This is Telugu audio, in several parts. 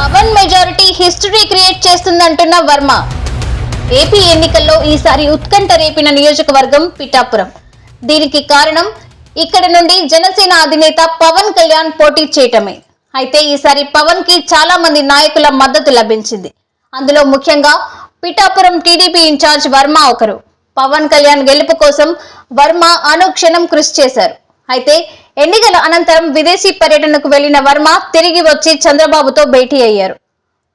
పవన్ మెజారిటీ హిస్టరీ క్రియేట్ చేస్తుందంటున్న వర్మ. ఏపీ ఎన్నికల్లో ఈసారి ఉత్కంఠ రేపిన నియోజకవర్గం పిఠాపురం. దీనికి కారణం ఇక్కడ నుండి జనసేన అధినేత పవన్ కళ్యాణ్ పోటీ చేయటమే. అయితే ఈసారి పవన్కి చాలా మంది నాయకుల మద్దతు లభించింది. అందులో ముఖ్యంగా పిఠాపురం టీడీపీ ఇన్ఛార్జ్ వర్మ ఒకరు. పవన్ కళ్యాణ్ గెలుపు కోసం వర్మ అనుక్షణం కృషి చేశారు. అయితే ఎన్నికల అనంతరం విదేశీ పర్యటనకు వెళ్ళిన వర్మ తిరిగి వచ్చి చంద్రబాబుతో భేటీ అయ్యారు.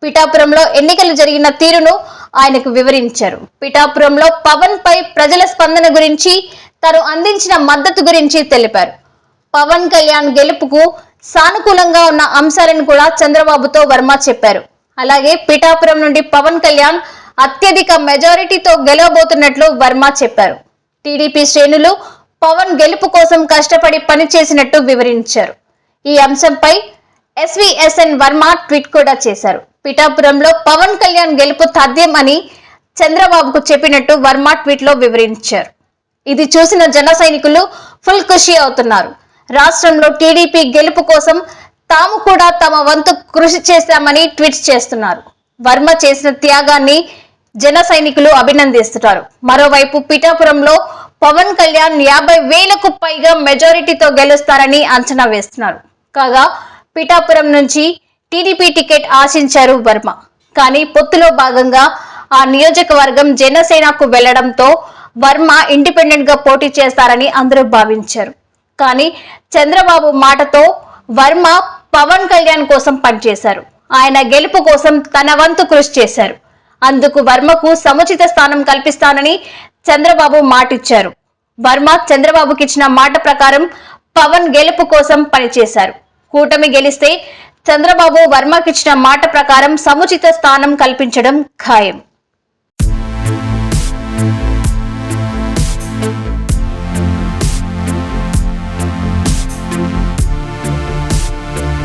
పిఠాపురంలో ఎన్నికలు జరిగిన తీరును ఆయనకు వివరించారు. పిఠాపురంలో పవన్ పై ప్రజల స్పందన గురించి తాను అందించిన మద్దతు గురించి తెలిపారు. పవన్ కళ్యాణ్ గెలుపుకు సానుకూలంగా ఉన్న అంశాలను కూడా చంద్రబాబుతో వర్మ చెప్పారు. అలాగే పిఠాపురం నుండి పవన్ కళ్యాణ్ అత్యధిక మెజారిటీతో గెలవబోతున్నట్లు వర్మ చెప్పారు. టీడీపీ శ్రేణులు పవన్ గెలుపు కోసం కష్టపడి పనిచేసినట్టు వివరించారు. ఈ అంశంపై ఎస్విఎస్ఎన్ వర్మ ట్వీట్ కూడా చేశారు. పిఠాపురంలో పవన్ కళ్యాణ్ గెలుపు తథ్యం అని చంద్రబాబుకు చెప్పినట్టు వర్మ ట్వీట్లో వివరించారు. ఇది చూసిన జన సైనికులు ఫుల్ ఖుషి అవుతున్నారు. రాష్ట్రంలో టీడీపీ గెలుపు కోసం తాము కూడా తమ వంతు కృషి చేశామని ట్వీట్ చేస్తున్నారు. వర్మ చేసిన త్యాగాన్ని జన సైనికులు అభినందిస్తున్నారు. మరోవైపు పిఠాపురంలో పవన్ కళ్యాణ్ యాభై వేలకు పైగా మెజారిటీతో గెలుస్తారని అంచనా వేస్తున్నారు. కాగా పిఠాపురం నుంచి టీడీపీ టికెట్ ఆశించారు వర్మ. కానీ పొత్తులో భాగంగా ఆ నియోజకవర్గం జనసేనకు వెళ్ళడంతో వర్మ ఇండిపెండెంట్గా పోటీ చేస్తారని అందరూ భావించారు. కానీ చంద్రబాబు మాటతో వర్మ పవన్ కళ్యాణ్ కోసం పనిచేశారు. ఆయన గెలుపు కోసం తన వంతు కృషి చేశారు. అందుకు వర్మకు సముచిత స్థానం కల్పిస్తానని చంద్రబాబు మాటిచ్చారు. వర్మ చంద్రబాబుకి ఇచ్చిన మాట ప్రకారం పవన్ గెలుపు కోసం పనిచేశారు. కూటమి గెలిస్తే చంద్రబాబు వర్మకిచ్చిన మాట ప్రకారం సముచిత స్థానం కల్పించడం ఖాయం.